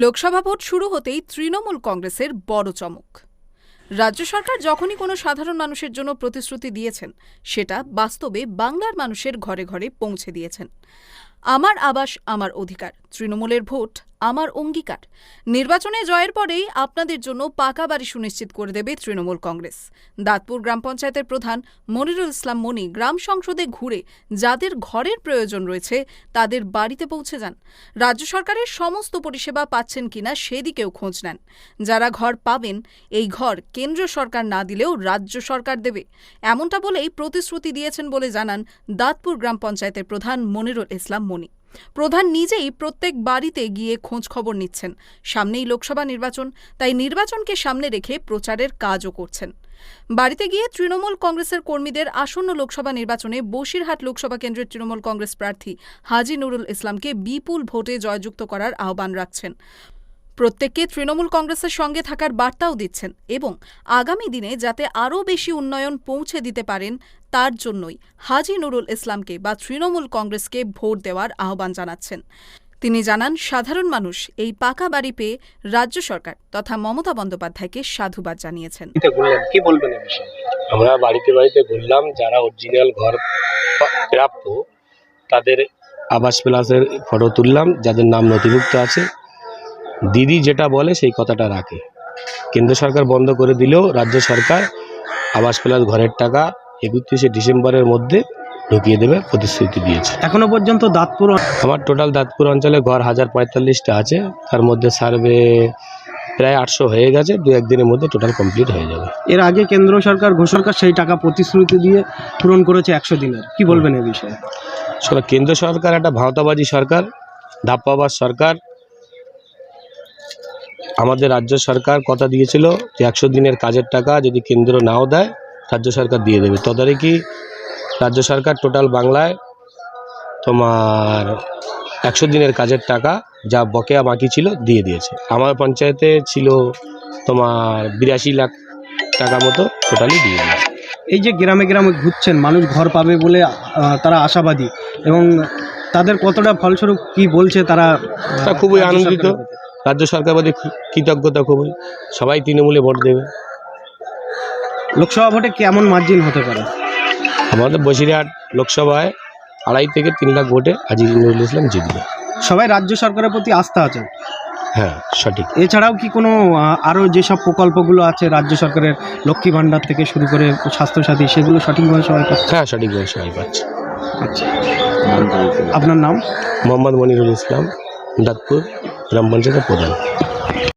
Lok Sabha vote শুরু হতেই তৃণমূল কংগ্রেসের বড় চমক। রাজ্য সরকার যখনই কোনো সাধারণ মানুষের জন্য প্রতিশ্রুতি দিয়েছেন, সেটা বাস্তবে বাংলার মানুষের ঘরে ঘরে পৌঁছে দিয়েছেন। আমার আবাস, আমার অধিকার। তৃণমূলের ভোট, আমার অঙ্গীকার। নির্বাচনে জয়ের পরেই আপনাদের জন্য পাকা বাড়ি সুনিশ্চিত করে দেবে তৃণমূল কংগ্রেস। দাঁতপুর গ্রাম পঞ্চায়েতের প্রধান মনিরুল ইসলাম মনি গ্রাম সংসদে ঘুরে যাদের ঘরের প্রয়োজন রয়েছে তাদের বাড়িতে পৌঁছে যান। রাজ্য সরকারের সমস্ত পরিষেবা পাচ্ছেন কিনা সেদিকেও খোঁজ নেন। যারা ঘর পাবেন, এই ঘর কেন্দ্র সরকার না দিলেও রাজ্য সরকার দেবে। এমনটা বলেই প্রতিশ্রুতি দিয়েছেন বলে জানান দাঁতপুর গ্রাম পঞ্চায়েতের প্রধান মনিরুল ইসলাম মনি প্রধান নিজেই প্রত্যেক বাড়িতে গিয়ে খোঁজ খবর নিচ্ছেন। সামনেই লোকসভা নির্বাচন, তাই নির্বাচনকে সামনে রেখে প্রচারের কাজও করছেন। বাড়িতে গিয়ে তৃণমূল কংগ্রেসের কর্মীদের আসন্ন লোকসভা নির্বাচনে বসিরহাট লোকসভা কেন্দ্রের তৃণমূল কংগ্রেস প্রার্থী হাজি নুরুল ইসলামকে বিপুল ভোটে জয়যুক্ত করার আহ্বান রাখছেন। প্রত্যেককে তৃণমূল কংগ্রেসের সঙ্গে থাকার বার্তাও দিচ্ছেন এবং আগামী দিনে যাতে আরও বেশি উন্নয়ন পৌঁছে দিতে পারেন, তার জন্যই হাজি নুরুল ইসলামকে বা তৃণমূল কংগ্রেসকে ভোট দেওয়ার আহ্বান জানাচ্ছেন। তিনি জানান, সাধারণ মানুষ এই পাকা বাড়ি পেয়ে রাজ্য সরকার তথা মমতা বন্দ্যোপাধ্যায়কে সাধুবাদ জানিয়েছেন। আমরা বাড়িতে বাড়িতে ঘুরলাম যারা অরিজিনাল ঘর প্রাপ্য তাদের আবাস প্লাসের ফটো তুললাম, যাদের নাম নথিভুক্ত আছে দিদি যেটা বলে সেই কথাটা রাখে। কেন্দ্র সরকার বন্ধ করে দিলেও রাজ্য সরকার আবাস প্লাস ঘরের টাকা একত্রিশে ডিসেম্বরের মধ্যে ঢুকিয়ে দেবে প্রতিশ্রুতি দিয়েছে। এখনও পর্যন্ত দাঁতপুর আমার টোটাল দাঁতপুর অঞ্চলে ঘর হাজার পঁয়তাল্লিশটা আছে তার মধ্যে সার্ভে প্রায় আটশো হয়ে গেছে দু একদিনের মধ্যে টোটাল কমপ্লিট হয়ে যাবে। এর আগে কেন্দ্র সরকার ঘোষণা সেই টাকা প্রতিশ্রুতি দিয়ে পূরণ করেছে একশো দিনের। কি বলবেন এ বিষয়ে? কেন্দ্র সরকার একটা ভাওতাবাজি সরকার ধাপ্পাবাজ সরকার আমাদের রাজ্য সরকার কথা দিয়েছিল যে একশো দিনের কাজের টাকা যদি কেন্দ্র নাও দেয় রাজ্য সরকার দিয়ে দেবে। তদারকি রাজ্য সরকার টোটাল বাংলায় তোমার একশো দিনের কাজের টাকা যা বকেয়া বাকি ছিল দিয়ে দিয়েছে। আমার পঞ্চায়েতে ছিল তোমার বিরাশি লাখ টাকা মতো টোটালি দিয়ে দিয়েছে। এই যে গ্রামে গ্রামে ঘুরছেন মানুষ ঘর পাবে বলে তারা আশাবাদী এবং তাদের কতটা ফলস্বরূপ কি বলছে তারা খুবই আনন্দিত? রাজ্য সরকার প্রতি কৃতজ্ঞতা খুবই সবাই তৃণমূলে ভোট দেবে। লোকসভা ভোটে কেমন মার্জিন হতে পারে? আমাদের বসিরহাট লোকসভায় আড়াই থেকে তিন লাখ ভোটে আজিজ নুরুল ইসলাম জিতবে। সবাই রাজ্য সরকারের প্রতি আস্থা আছে? হ্যাঁ সঠিক। এছাড়াও কি কোনো আরও যেসব প্রকল্পগুলো আছে রাজ্য সরকারের লক্ষ্মী ভাণ্ডার থেকে শুরু করে স্বাস্থ্যসাথী সেগুলো সঠিকভাবে সবাই পাচ্ছে? হ্যাঁ সঠিকভাবে সবাই পাচ্ছে। আচ্ছা। আপনার নাম? মোহাম্মদ মনিরুল ইসলাম। দাঁতপুর গ্রাম পঞ্চায়েতের প্রধান।